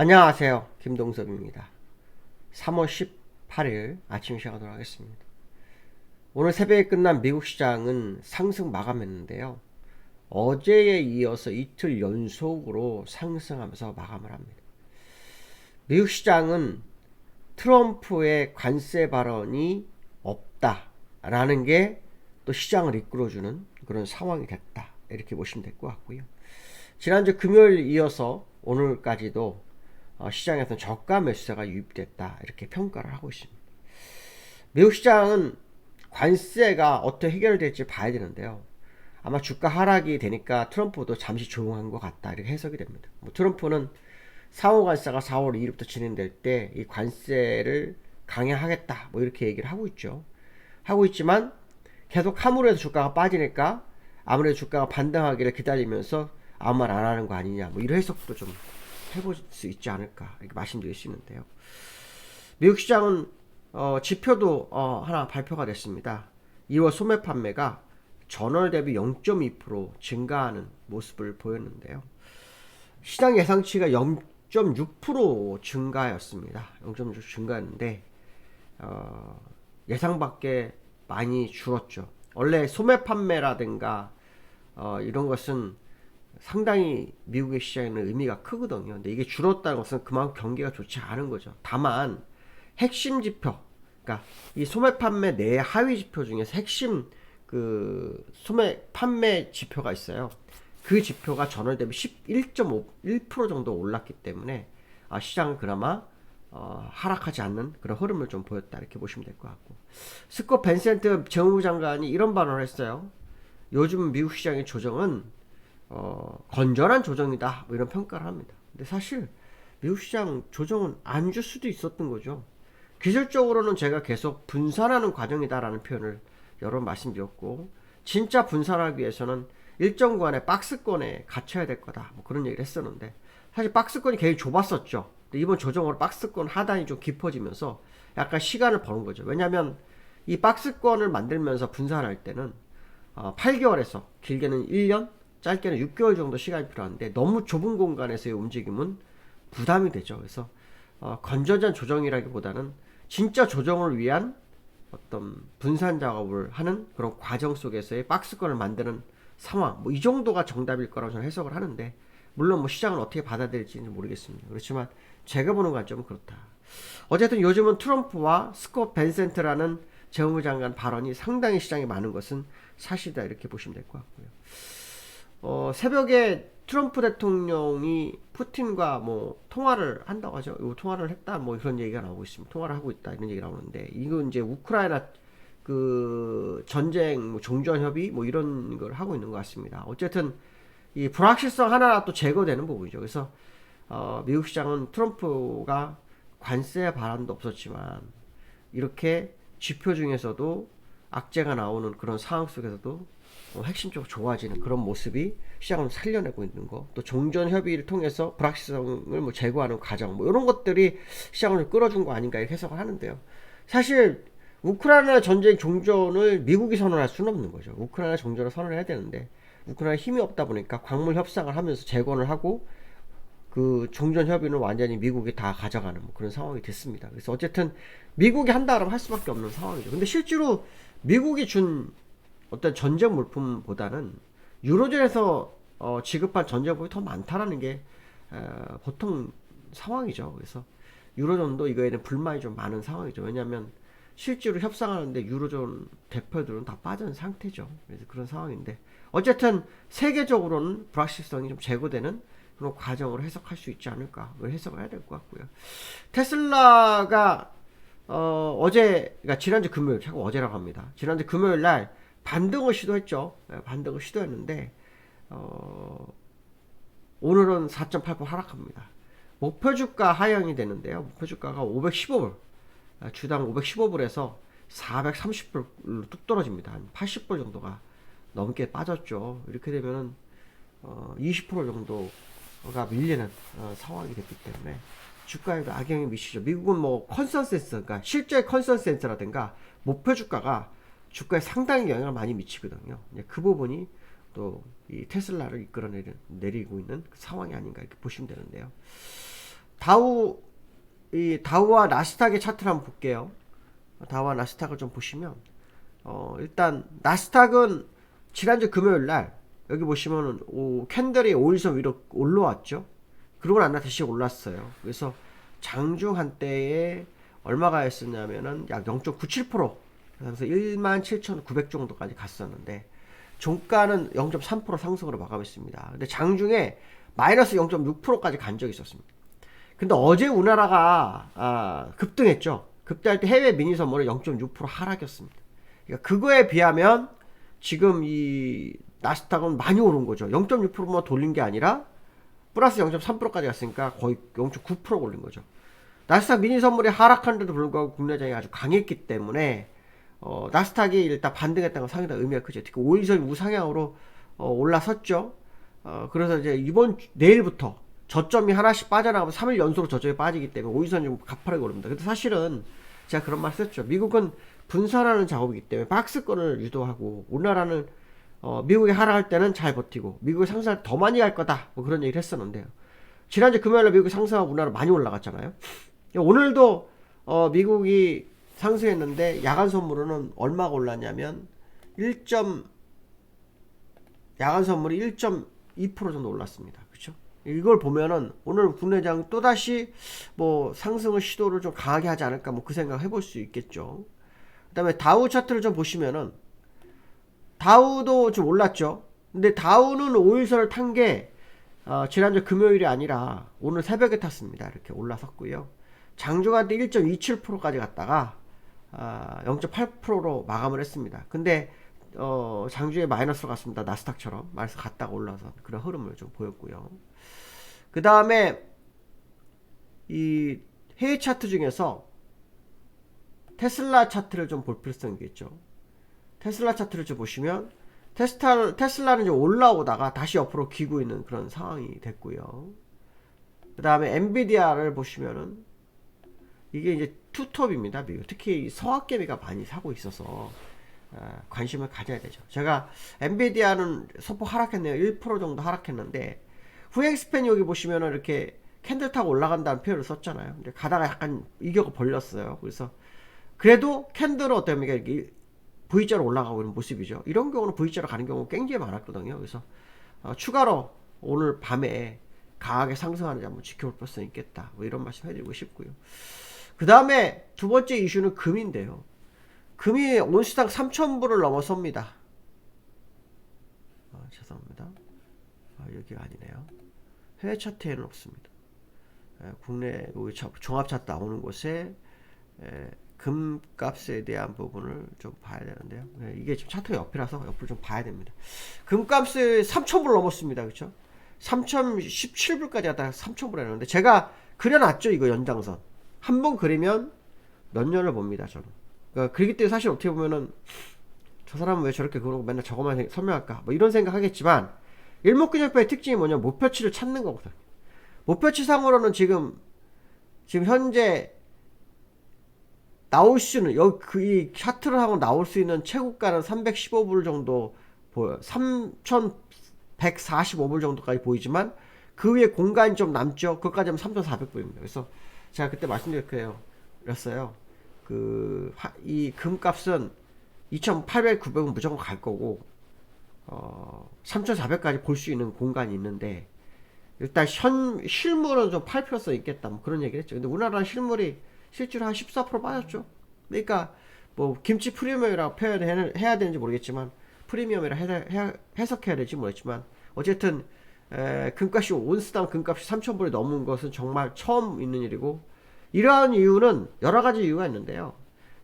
안녕하세요. 김동섭입니다. 3월 18일 아침 시작하도록 하겠습니다. 오늘 새벽에 끝난 미국 시장은 상승 마감했는데요. 어제에 이어서 이틀 연속으로 상승하면서 마감을 합니다. 미국 시장은 트럼프의 관세 발언이 없다라는 게 또 시장을 이끌어주는 그런 상황이 됐다. 이렇게 보시면 될 것 같고요. 지난주 금요일 이어서 오늘까지도 어, 시장에서는 저가 매수세가 유입됐다 이렇게 평가를 하고 있습니다. 미국 시장은 관세가 어떻게 해결될지 봐야 되는데요. 아마 주가 하락이 되니까 트럼프도 잠시 조용한 것 같다 이렇게 해석이 됩니다. 뭐 트럼프는 상호 관세가 4월 2일부터 진행될 때 이 관세를 강행하겠다 뭐 이렇게 얘기를 하고 있죠. 하고 있지만 계속 함으로 해서 주가가 빠지니까 아무래도 주가가 반등하기를 기다리면서 아무 말 안 하는 거 아니냐 뭐 이런 해석도 좀 해볼 수 있지 않을까 이렇게 말씀드릴 수 있는데요. 미국 시장은 어, 지표도 어, 하나 발표가 됐습니다. 2월 소매 판매가 전월 대비 0.2% 증가하는 모습을 보였는데요. 시장 예상치가 0.6% 증가였습니다. 0.6 증가했는데 어, 예상 밖에 많이 줄었죠. 원래 소매 판매라든가 어, 이런 것은 상당히 미국의 시장에는 의미가 크거든요. 근데 이게 줄었다는 것은 그만큼 경기가 좋지 않은 거죠. 다만 핵심 지표, 그러니까 이 소매 판매 내 하위 지표 중에서 핵심 그 소매 판매 지표가 있어요. 그 지표가 전월 대비 11.1% 정도 올랐기 때문에 아, 시장은 그나마 어, 하락하지 않는 그런 흐름을 좀 보였다 이렇게 보시면 될 것 같고 스코 벤센트 재무부 장관이 이런 발언을 했어요. 요즘 미국 시장의 조정은 어, 건전한 조정이다 뭐 이런 평가를 합니다. 근데 사실 미국 시장 조정은 안 줄 수도 있었던 거죠. 기술적으로는 제가 계속 분산하는 과정이다라는 표현을 여러 번 말씀드렸고 진짜 분산하기 위해서는 일정 구간의 박스권에 갇혀야 될 거다 뭐 그런 얘기를 했었는데 사실 박스권이 굉장히 좁았었죠. 근데 이번 조정으로 박스권 하단이 좀 깊어지면서 약간 시간을 버는 거죠. 왜냐하면 이 박스권을 만들면서 분산할 때는 어, 8개월에서 길게는 1년 짧게는 6개월 정도 시간이 필요한데 너무 좁은 공간에서의 움직임은 부담이 되죠. 그래서 어, 건전한 조정이라기보다는 진짜 조정을 위한 어떤 분산 작업을 하는 그런 과정 속에서의 박스권을 만드는 상황, 뭐 이 정도가 정답일 거라고 저는 해석을 하는데 물론 뭐 시장은 어떻게 받아들일지는 모르겠습니다. 그렇지만 제가 보는 관점은 그렇다. 어쨌든 요즘은 트럼프와 스콧 벤센트라는 재무부 장관 발언이 상당히 시장에 많은 것은 사실이다 이렇게 보시면 될 것 같고요. 어, 새벽에 트럼프 대통령이 푸틴과 뭐 통화를 한다고 하죠. 이 통화를 했다 뭐 이런 얘기가 나오고 있습니다. 통화를 하고 있다 이런 얘기 나오는데 이거 이제 우크라이나 그 전쟁 뭐 종전 협의 뭐 이런 걸 하고 있는 것 같습니다. 어쨌든 이 불확실성 하나 또 제거되는 부분이죠. 그래서 어, 미국 시장은 트럼프가 관세 발언도 없었지만 이렇게 지표 중에서도 악재가 나오는 그런 상황 속에서도 어, 핵심 적으로 좋아지는 그런 모습이 시장을 살려내고 있는 거, 또 종전 협의를 통해서 불확실성을 뭐 제거하는 과정, 뭐 이런 것들이 시장을 끌어준 거 아닌가 이렇게 해석을 하는데요. 사실 우크라이나 전쟁 종전을 미국이 선언할 수는 없는 거죠. 우크라이나 종전을 선언해야 되는데 우크라이나 힘이 없다 보니까 광물 협상을 하면서 재건을 하고 그 종전 협의는 완전히 미국이 다 가져가는 뭐 그런 상황이 됐습니다. 그래서 어쨌든 미국이 한다 그러면 할 수밖에 없는 상황이죠. 근데 실제로 미국이 준 어떤 전쟁 물품보다는 유로존에서 어, 지급한 전쟁물이 더 많다라는 게 어, 보통 상황이죠. 그래서 유로존도 이거에는 불만이 좀 많은 상황이죠. 왜냐하면 실제로 협상하는데 유로존 대표들은 다 빠진 상태죠. 그래서 그런 상황인데 어쨌든 세계적으로는 불확실성이 좀 제거되는 그런 과정으로 해석할 수 있지 않을까 해석을 해야 될 것 같고요. 테슬라가 어, 어제 그러니까 지난주 금요일 자꾸 어제라고 합니다. 지난주 금요일 날 반등을 시도했죠. 네, 반등을 시도했는데 어, 오늘은 4.8% 하락합니다. 목표 주가 하향이 되는데요. 목표 주가가 515불, 주당 515불에서 430불로 뚝 떨어집니다. 한 80불 정도가 넘게 빠졌죠. 이렇게 되면은 어, 20% 정도가 밀리는 어, 상황이 됐기 때문에 주가에도 악영이 미치죠. 미국은 뭐 컨센서스, 그러니까 실제 컨센서스라든가 목표 주가가 주가에 상당히 영향을 많이 미치거든요. 그 부분이 또 이 테슬라를 이끌어내리고 있는 그 상황이 아닌가 이렇게 보시면 되는데요. 다우 이 다우와 나스닥의 차트를 한번 볼게요. 다우와 나스닥을 좀 보시면 어 일단 나스닥은 지난주 금요일 날 여기 보시면은 오, 캔들이 5일선 위로 올라왔죠. 그러고 난 다시 올랐어요. 그래서 장중 한때에 얼마가 했었냐면은 약 0.97% 그래서 17,900 정도까지 갔었는데 종가는 0.3% 상승으로 마감했습니다. 근데 장중에 마이너스 0.6%까지 간 적이 있었습니다. 근데 어제 우리나라가 아, 급등했죠. 급등할 때 해외 미니 선물은 0.6% 하락이었습니다. 그러니까 그거에 비하면 지금 이 나스닥은 많이 오른 거죠. 0.6%만 돌린 게 아니라 플러스 0.3%까지 갔으니까 거의 0.9% 올린 거죠. 나스닥 미니 선물이 하락한데도 불구하고 국내장이 아주 강했기 때문에 어, 나스닥이 일단 반등했다는 건 상당히 의미가 크죠. 특히 5일선 우상향으로 어, 올라섰죠. 어, 그래서 이제 이번 주- 내일부터 저점이 하나씩 빠져나가면 3일 연속으로 저점이 빠지기 때문에 5일선 좀 가파르게 오릅니다. 근데 사실은 제가 그런 말 썼죠. 미국은 분산하는 작업이기 때문에 박스권을 유도하고 우리나라는 어, 미국이 하락할 때는 잘 버티고 미국이 상승할 때더 많이 갈 거다. 뭐 그런 얘기를 했었는데요. 지난주 금요일에 미국이 상승하고 우리나라 많이 올라갔잖아요. 오늘도 어, 미국이 상승했는데 야간 선물로는 얼마가 올랐냐면 1. 야간 선물이 1.2% 정도 올랐습니다. 그렇죠? 이걸 보면은 오늘 국내장 또 다시 뭐 상승을 시도를 좀 강하게 하지 않을까 뭐 그 생각 해볼 수 있겠죠. 그 다음에 다우 차트를 좀 보시면은 다우도 좀 올랐죠. 근데 다우는 5일선을 탄게 어, 지난주 금요일이 아니라 오늘 새벽에 탔습니다. 이렇게 올라섰고요. 장중한테 1.27%까지 갔다가 아, 0.8%로 마감을 했습니다. 근데 어, 장중에 마이너스로 갔습니다. 나스닥처럼 마이너스 갔다가 올라서 그런 흐름을 좀 보였고요. 그 다음에 이 해외 차트 중에서 테슬라 차트를 좀 볼 필요성이 있겠죠. 테슬라 차트를 좀 보시면 테스타, 테슬라는 좀 올라오다가 다시 옆으로 기고 있는 그런 상황이 됐고요. 그 다음에 엔비디아를 보시면은 이게 이제 투톱입니다. 미국. 특히 이 서학개미가 많이 사고 있어서 아, 관심을 가져야 되죠. 제가 엔비디아는 소폭 하락했네요. 1% 정도 하락했는데 후엑스팬 여기 보시면은 이렇게 캔들 타고 올라간다는 표현을 썼잖아요. 근데 가다가 약간 이격을 벌렸어요. 그래서 그래도 캔들은 어떻습니까? 이렇게 V자로 올라가고 있는 모습이죠. 이런 경우는 V자로 가는 경우가 굉장히 많았거든요. 그래서 어, 추가로 오늘 밤에 강하게 상승하는지 한번 지켜볼 필요성이 있겠다. 뭐 이런 말씀 해드리고 싶고요. 그 다음에 두 번째 이슈는 금인데요. 금이 온수당 3,000불을 넘어섭니다. 아, 죄송합니다. 아, 여기가 아니네요. 해외 차트에는 없습니다. 에, 국내 종합 차트 나오는 곳에 에, 금값에 대한 부분을 좀 봐야 되는데요. 네, 이게 지금 차트 옆이라서 옆을 좀 봐야 됩니다. 금값이 3,000불 넘었습니다. 그렇죠? 3,017불까지 갔다가 3,000불 했는데 제가 그려놨죠. 이거 연장선. 한 번 그리면 몇 년을 봅니다. 저는. 그러니까 그렇기 때문에 사실 어떻게 보면은 저 사람은 왜 저렇게 그러고 맨날 저것만 생- 설명할까? 뭐 이런 생각 하겠지만 일목균형표의 특징이 뭐냐? 목표치를 찾는 거거든요. 목표치 상으로는 지금 지금 현재 나올 수는 여기 그이 차트를 하고 나올 수 있는 최고가는 315불 정도 보여. 3,145불 정도까지 보이지만 그 위에 공간이 좀 남죠. 그것까지 하면 3,400불입니다. 그래서 제가 그때 말씀드렸어요. 그 이 금값은 2,800, 900은 무조건 갈 거고 어, 3,400까지 볼 수 있는 공간이 있는데 일단 현 실물은 좀 팔 필요성이 있겠다. 뭐 그런 얘기를 했죠. 근데 우리나라 실물이 실제로 한 14% 빠졌죠. 그러니까 뭐 김치 프리미엄이라고 표현을 해야 되는지 모르겠지만 프리미엄이라 해석해야 될지 모르겠지만 어쨌든 에, 금값이 온스당 금값이 3,000불이 넘은 것은 정말 처음 있는 일이고 이러한 이유는 여러 가지 이유가 있는데요.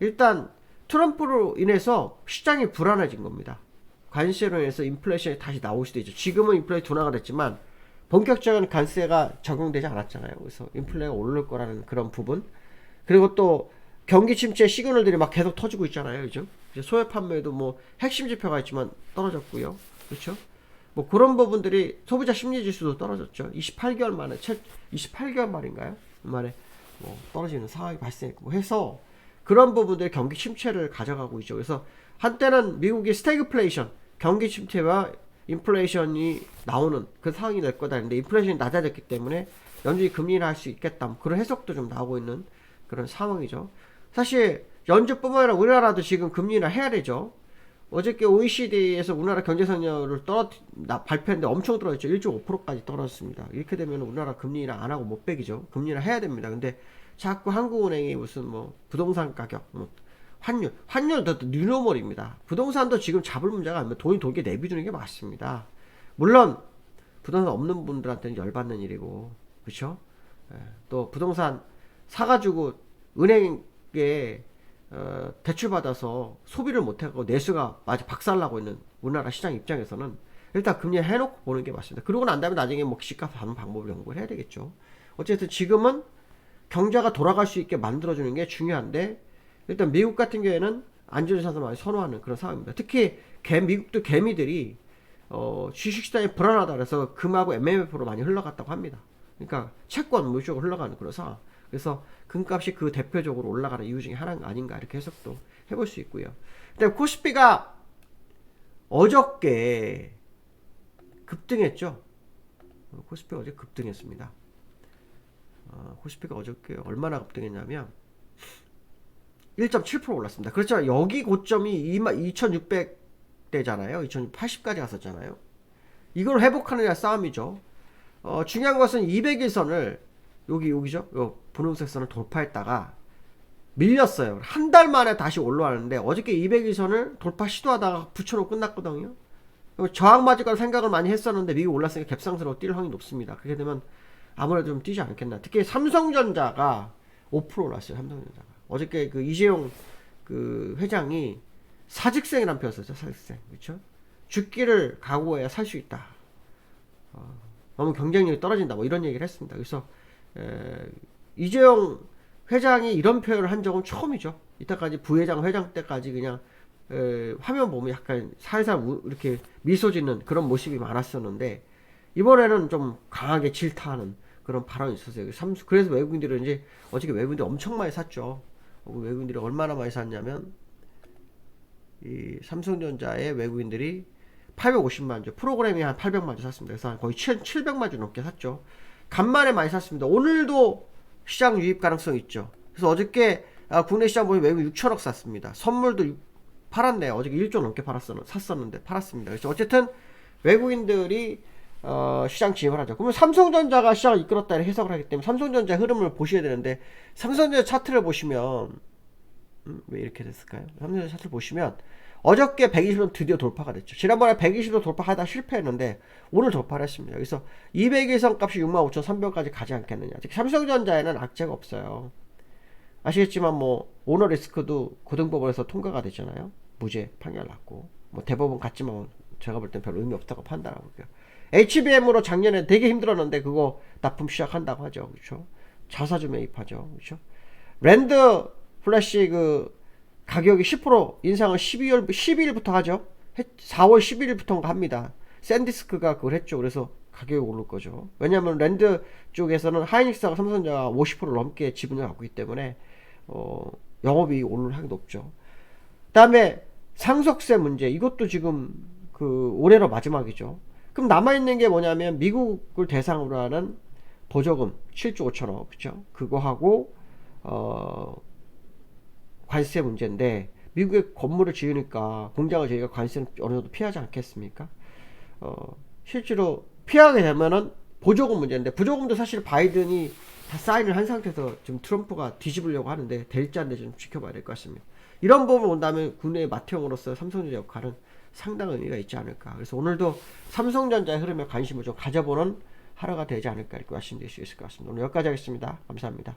일단 트럼프로 인해서 시장이 불안해진 겁니다. 관세로 인해서 인플레이션이 다시 나올 수도 있죠. 지금은 인플레이 둔화가 됐지만 본격적인 관세가 적용되지 않았잖아요. 그래서 인플레가 오를 거라는 그런 부분. 그리고 또 경기 침체 시그널들이 막 계속 터지고 있잖아요. 그죠? 소외 판매도 뭐 핵심 지표가 있지만 떨어졌고요. 그렇죠? 뭐 그런 부분들이 소비자 심리 지수도 떨어졌죠. 28개월 만에 최 28개월 만인가요? 만에 뭐 떨어지는 상황이 발생했고 뭐 해서 그런 부분들이 경기 침체를 가져가고 있죠. 그래서 한때는 미국이 스태그플레이션 경기 침체와 인플레이션이 나오는 그 상황이 될 거다. 근데 인플레이션이 낮아졌기 때문에 연준이 금리 인하할 수 있겠다. 뭐 그런 해석도 좀 나오고 있는 그런 상황이죠. 사실 연준뿐만 아니라 우리나라도 지금 금리 인하 해야 되죠. 어저께 OECD에서 우리나라 경제 성장률을 떨어 나 발표했는데 엄청 떨어졌죠. 1.5%까지 떨어졌습니다. 이렇게 되면 우리나라 금리 인하 안 하고 못 빼기죠. 금리 인하 해야 됩니다. 근데 자꾸 한국은행이 무슨 뭐 부동산 가격, 뭐 환율, 환율도 뉴노멀입니다. 부동산도 지금 잡을 문제가 아니면 돈이 돌게 내비두는 게 맞습니다. 물론 부동산 없는 분들한테는 열받는 일이고, 그렇죠? 또 부동산 사가지고 은행에 어, 대출 받아서 소비를 못하고 내수가 아직 박살나고 있는 우리나라 시장 입장에서는 일단 금리 해놓고 보는 게 맞습니다. 그러고 난 다음에 나중에 뭐 시값 하는 방법을 연구를 해야 되겠죠. 어쨌든 지금은 경제가 돌아갈 수 있게 만들어주는 게 중요한데 일단 미국 같은 경우에는 안전자산 많이 선호하는 그런 상황입니다. 특히 개, 미국도 개미들이 어, 주식시장이 불안하다 그래서 금하고 MMF로 많이 흘러갔다고 합니다. 그러니까 채권 뭐 이쪽으로 흘러가는 그런 상황. 그래서 금값이 그 대표적으로 올라가는 이유 중에 하나가 아닌가 이렇게 해석도 해볼 수 있고요. 근데 코스피가 어저께 급등했죠. 어, 코스피가 어제 급등했습니다. 어, 코스피가 어저께 얼마나 급등했냐면 1.7% 올랐습니다. 그렇죠. 여기 고점이 2,600대잖아요. 2,080까지 갔었잖아요. 이걸 회복하느냐 싸움이죠. 어, 중요한 것은 200일선을 여기 여기죠. 요 분홍색 선을 돌파했다가 밀렸어요. 한 달 만에 다시 올라왔는데 어저께 200일선을 돌파 시도하다가 붙여놓고 끝났거든요. 저항 맞을 거라 생각을 많이 했었는데 미국 올랐으니까 갭상승으로 뛸 확률이 높습니다. 그렇게 되면 아무래도 좀 뛰지 않겠나. 특히 삼성전자가 5% 올랐어요. 삼성전자가. 어저께 그 이재용 그 회장이 사직생이란 표현 썼죠. 사직생. 그렇죠? 죽기를 각오해야 살 수 있다. 어, 너무 경쟁력이 떨어진다. 뭐 이런 얘기를 했습니다. 그래서 에, 이재용 회장이 이런 표현을 한 적은 처음이죠. 이때까지 부회장, 회장 때까지 그냥 에, 화면 보면 약간 살살 우, 이렇게 미소 짓는 그런 모습이 많았었는데 이번에는 좀 강하게 질타하는 그런 발언이 있었어요. 삼수- 그래서 외국인들은 이제 어저께 외국인들이 엄청 많이 샀죠. 어, 외국인들이 얼마나 많이 샀냐면 이 삼성전자의 외국인들이 850만 주 프로그램이 한 800만 주 샀습니다. 그래서 거의 700만 주 넘게 샀죠. 간만에 많이 샀습니다. 오늘도 시장 유입 가능성 있죠. 그래서 어저께 아, 국내 시장 보면 외국 6천억 샀습니다. 선물도 육- 팔았네. 어저께 1조 넘게 팔았었, 샀었는데 팔았습니다. 그래서 어쨌든 외국인들이 어, 시장 진입을 하죠. 그러면 삼성전자가 시장을 이끌었다 이렇게 해석을 하기 때문에 삼성전자 흐름을 보셔야 되는데 삼성전자 차트를 보시면 음, 왜 이렇게 됐을까요? 삼성전자 차트를 보시면 어저께 120도 드디어 돌파가 됐죠. 지난번에 120도 돌파하다 실패했는데 오늘 돌파를 했습니다. 그래서 200일선 값이 65,300까지 가지 않겠느냐. 즉 삼성전자에는 악재가 없어요. 아시겠지만 뭐 오너 리스크도 고등법원에서 통과가 됐잖아요. 무죄 판결 났고 뭐 대법원 갔지만 제가 볼 땐 별로 의미 없다고 판단하고 있고요. HBM으로 작년에 되게 힘들었는데 그거 납품 시작한다고 하죠. 그렇죠? 자사 주 매입하죠. 그렇죠? 랜드 플래시 그 가격이 10% 인상을 12월 12일부터 하죠. 4월 11일부터인가 합니다. 샌디스크가 그걸 했죠. 그래서 가격이 오를 거죠. 왜냐하면 랜드 쪽에서는 하이닉스하고 삼성전자가 50% 넘게 지분을 갖고 있기 때문에 어, 영업이 오를 확률이 높죠. 그다음에 상속세 문제 이것도 지금 그 올해로 마지막이죠. 그럼 남아 있는 게 뭐냐면 미국을 대상으로 하는 보조금 7조 5천억 그죠? 그거 하고 어 관세 문제인데 미국에 건물을 지으니까 공장을 지으니까 관세는 어느 정도 피하지 않겠습니까? 어 실제로 피하게 되면은 보조금 문제인데 보조금도 사실 바이든이 다 사인을 한 상태에서 지금 트럼프가 뒤집으려고 하는데 될지 안 될지 좀 지켜봐야 될 것 같습니다. 이런 부분 온다면 국내 마태형으로서 삼성전자 역할은 상당한 의미가 있지 않을까. 그래서 오늘도 삼성전자의 흐름에 관심을 좀 가져보는 하루가 되지 않을까 이렇게 말씀드릴 수 있을 것 같습니다. 오늘 여기까지 하겠습니다. 감사합니다.